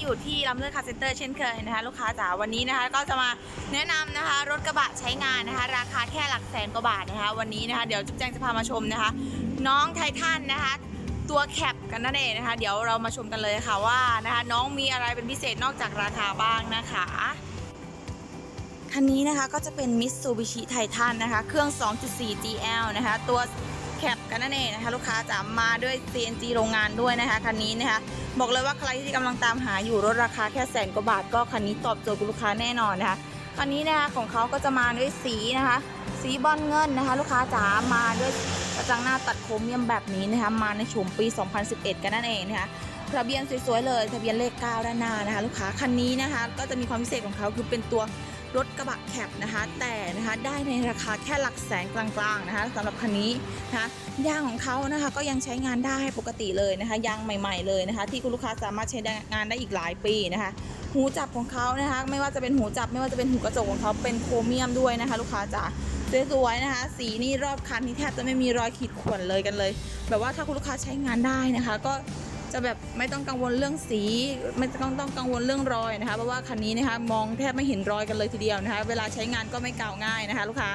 อยู่ที่ลำเช่นเคยนะคะ ลูกค้าจ๋าวันนี้นะคะ ก็จะมาแนะนำนะคะ รถกระบะใช้งานนะคะ ราคาแค่หลักแสนกว่าบาทนะคะ วันนี้นะคะ เดี๋ยวจุ๊บแจงจะพามาชมนะคะ น้องไททันนะคะ ตัวแคปกันนั่นเองนะคะ เดี๋ยวเรามาชมกันเลยค่ะว่านะคะ น้องมีอะไรเป็นพิเศษนอกจากราคาบ้างนะคะคันนี้นะคะก็จะเป็น Mitsubishi Titan นะคะ เครื่อง 2.4 GL นะคะ ตัว แคปกันนั่นเองนะคะลูกค้าจะมาด้วย CNG โรงงานด้วยนะคะคันนี้นะคะบอกเลยว่าใครที่กำลังตามหาอยู่รถราคาแค่แสนกว่าบาทก็คันนี้ตอบโจทย์คุณลูกค้าแน่นอนนะคะคันนี้นะคะของเขาก็จะมาด้วยสีนะคะ สีบอลเงินนะคะ ลูกค้าจ๋ามาด้วยกระจังหน้าตัดโครเมียมแบบนี้นะคะมาในโฉมปี 2011 กันนั่นเองนะคะทะเบียนสวยๆเลย ทะเบียนเลข 9 ด้านหน้านะคะ ลูกค้าคันนี้นะคะ ก็จะมีความพิเศษของเขาคือเป็นตัว รถกระบะแคปนะคะ แต่นะคะได้ในราคาแค่หลักแสนกลางๆนะคะสำหรับคันนี้นะคะยางของเขานะคะก็ยังใช้งานได้ปกติเลยนะคะยางใหม่ ๆเลยนะคะ ที่คุณลูกค้าสามารถใช้งานได้อีกหลายปีนะคะหูจับของเขานะคะ ไม่ว่าจะเป็นหูจับไม่ว่าจะเป็นหูกระจกของเขาเป็นโครเมียมด้วยนะคะ ลูกค้าจ๋าสวยๆนะคะ สีนี่รอบคันที่แทบจะไม่มีรอยขีดข่วนเลยกันเลย แบบว่าถ้าคุณลูกค้าใช้งานได้นะคะ ก็ จะแบบไม่ต้องกังวลเรื่องสี ไม่ต้องต้องกังวลเรื่องรอยนะคะ เพราะว่าคันนี้นะคะมองแทบไม่เห็นรอยกันเลยทีเดียวนะคะ เวลาใช้งานก็ไม่เก่าง่ายนะคะ ลูกค้า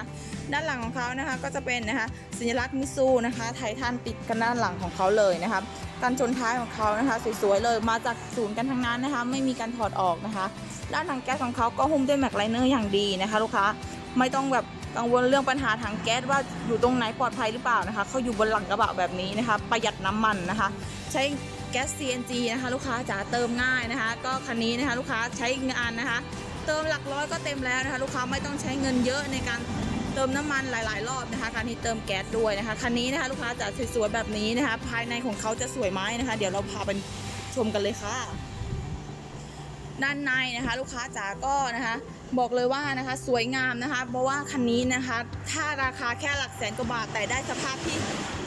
ด้านหลังของเขานะคะก็จะเป็นนะคะสัญลักษณ์มิซูนะคะไททันติดกันด้านหลังของเขาเลยนะคะการชนท้ายของเขานะคะสวยๆเลยมาจากศูนย์กันทั้งนั้นนะคะ ไม่มีการถอดออกนะคะ ด้านถังแก๊สของเขาก็หุ้มด้วยแม็กไลเนอร์อย่างดีนะคะ ลูกค้าไม่ต้องแบบกังวลเรื่องปัญหาถังแก๊สว่าอยู่ตรงไหนปลอดภัยหรือเปล่านะคะเขาอยู่บนหลังกระบะแบบนี้นะคะ ประหยัดน้ำมันนะคะ ใช้ แก๊ส CNG นะคะลูกค้าจ๋าเติมง่ายนะคะ ก็คันนี้นะคะลูกค้าใช้งานนะคะ เติมหลักร้อยก็เต็มแล้วนะคะ ลูกค้าไม่ต้องใช้เงินเยอะในการเติมน้ำมันหลาย ๆ รอบนะคะการที่เติมแก๊สด้วยนะคะคันนี้นะคะ ลูกค้าจ๋าสวยๆแบบนี้นะคะ ภายในของเขาจะสวยไหมนะคะ เดี๋ยวเราพาไปชมกันเลยค่ะ ด้านในนะคะ ลูกค้าจ๋าก็นะคะบอกเลยว่านะคะสวยงามนะคะ เพราะว่าคันนี้นะคะถ้าราคาแค่หลักแสนกว่าบาทแต่ได้สภาพที่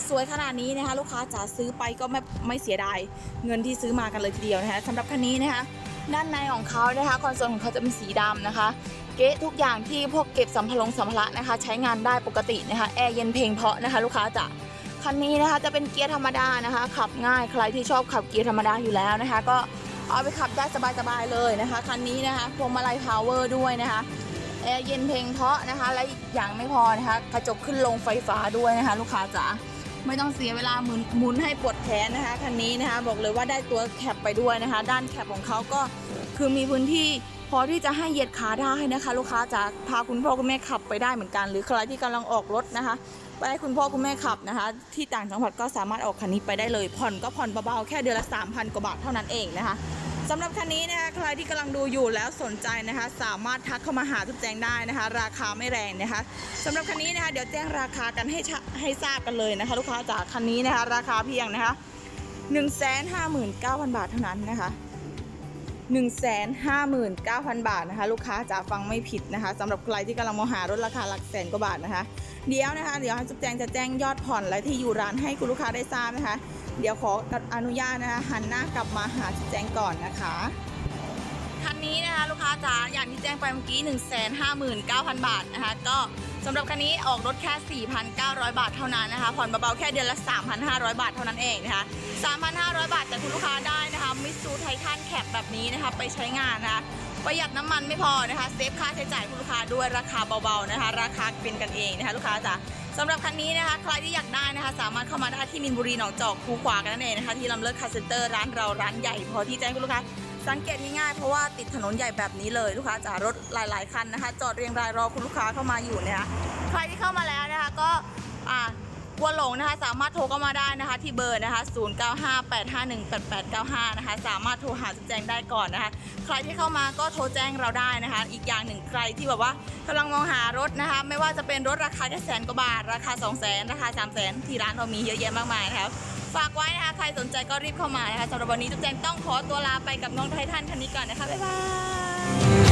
สวยขนาดนี้นะคะ ลูกค้าจ๋าซื้อไปก็ไม่ไม่เสียดายเงินที่ซื้อมากันเลยทีเดียวนะคะสำหรับคันนี้นะคะ ด้านในของเขานะคะคอนโซลของเขาจะเป็นสีดำนะคะ เก๊ะทุกอย่างที่พวกเก็บสัมภาระสัมภาระนะคะ ใช้งานได้ปกตินะคะแอร์เย็นเพลงเพาะนะคะ ลูกค้าจ๋าคันนี้นะคะจะเป็นเกียร์ธรรมดานะคะ ขับง่ายใครที่ชอบขับเกียร์ธรรมดาอยู่แล้วนะคะ ก็ เอาไปขับได้สบายๆเลยนะคะ คันนี้นะคะพวงมาลัยพาวเวอร์ด้วยนะคะแอร์เย็นเพลงเพาะนะคะ และอีกอย่างไม่พอนะคะกระจกขึ้นลงไฟฟ้าด้วยนะคะ ลูกค้าจ๋าไม่ต้องเสียเวลาหมุนหมุนให้ปวดแขนนะคะคันนี้นะคะ บอกเลยว่าได้ตัวแคปไปด้วยนะคะ ด้านแคปของเขาก็คือมีพื้นที่พอที่จะให้เหยียดขาได้นะคะ ลูกค้าจ๋าพาคุณพ่อคุณแม่ขับไปได้เหมือนกัน หรือใครที่กำลังออกรถนะคะไปให้คุณพ่อคุณแม่ขับนะคะ ที่ต่างจังหวัดก็สามารถออกคันนี้ไปได้เลย ผ่อนก็ผ่อนเบาๆแค่เดือนละ 3,000 กว่าบาทเท่านั้นเองนะคะสำหรับคันนี้นะคะใครที่กำลังดูอยู่แล้วสนใจนะคะ สามารถทักเข้ามาหาทุกแจงได้นะคะ ราคาไม่แรงนะคะสำหรับคันนี้นะคะเดี๋ยวแจ้งราคากันให้ให้ทราบกันเลยนะคะ ลูกค้าจากคันนี้นะคะ ราคาเพียงนะคะ 159,000 บาทเท่านั้นนะคะ 159,000 บาทนะคะ ลูกค้าจะฟังไม่ผิดนะคะสำหรับใครที่กำลังมองหารถราคาหลักแสนกว่าบาทนะคะ เดี๋ยวนะคะ เดี๋ยวให้จุ๊บแจงจะแจ้งยอดผ่อนและที่อยู่ร้านให้คุณลูกค้าได้ทราบนะคะ เดี๋ยวขออนุญาตนะคะหันหน้ากลับมาหาจุ๊บแจงก่อนนะคะคันนี้นะคะลูกค้าจ๋าอย่างที่แจ้งไปเมื่อกี้ 159,000 บาทนะคะ ก็สำหรับคันนี้ออกรถแค่ 4,900 บาทเท่านั้นนะคะผ่อนเบาๆแค่เดือนละ 3,500 บาทเท่านั้นเองนะคะ 3,500 บาทแต่คุณลูกค้าได้นะคะ มิสซูไททันแคปแบบนี้นะคะ ไปใช้งานนะคะประหยัดน้ำมันไม่พอนะคะเซฟค่าใช้จ่ายคุณลูกค้าด้วยราคาเบาๆนะคะ ราคาเป็นกันเองนะคะ ลูกค้าจ๋าสำหรับคันนี้นะคะ ใครที่อยากได้นะคะ สามารถเข้ามาได้ที่มินบุรีหนองจอกคูขวากันนั่นเองนะคะที่ลำเลิศคาร์เซ็นเตอร์ร้านเราร้านใหญ่พอที่จะให้คุณลูกค้าสังเกตง่ายๆเพราะว่าติดถนนใหญ่แบบนี้เลยลูกค้าจ๋ารถหลาย ๆคันนะคะ จอดเรียงรายรอคุณลูกค้าเข้ามาอยู่นะคะใครที่เข้ามาแล้ว กลัวหลงนะคะสามารถโทรเข้ามาได้นะคะ ที่เบอร์นะคะ 0958518895 นะคะ สามารถโทรหาแจ้งได้ก่อนนะคะ ใครที่เข้ามาก็โทรแจ้งเราได้นะคะ อีกอย่างหนึ่งใครที่แบบว่ากำลังมองหารถนะคะ ไม่ว่าจะเป็นรถราคาแค่แสนกว่าบาท ราคา 2 0 0 0 0 0ราคา 3 0 0 0 0 0ที่ร้านเรามีเยอะแยะมากมายนะคะฝากไว้นะคะ ใครสนใจก็รีบเข้ามานะคะสำหรับวันนี้จุ๊บแจงต้องขอตัวลาไปกับน้องไททันคันนี้ก่อนนะคะ บ๊ายบาย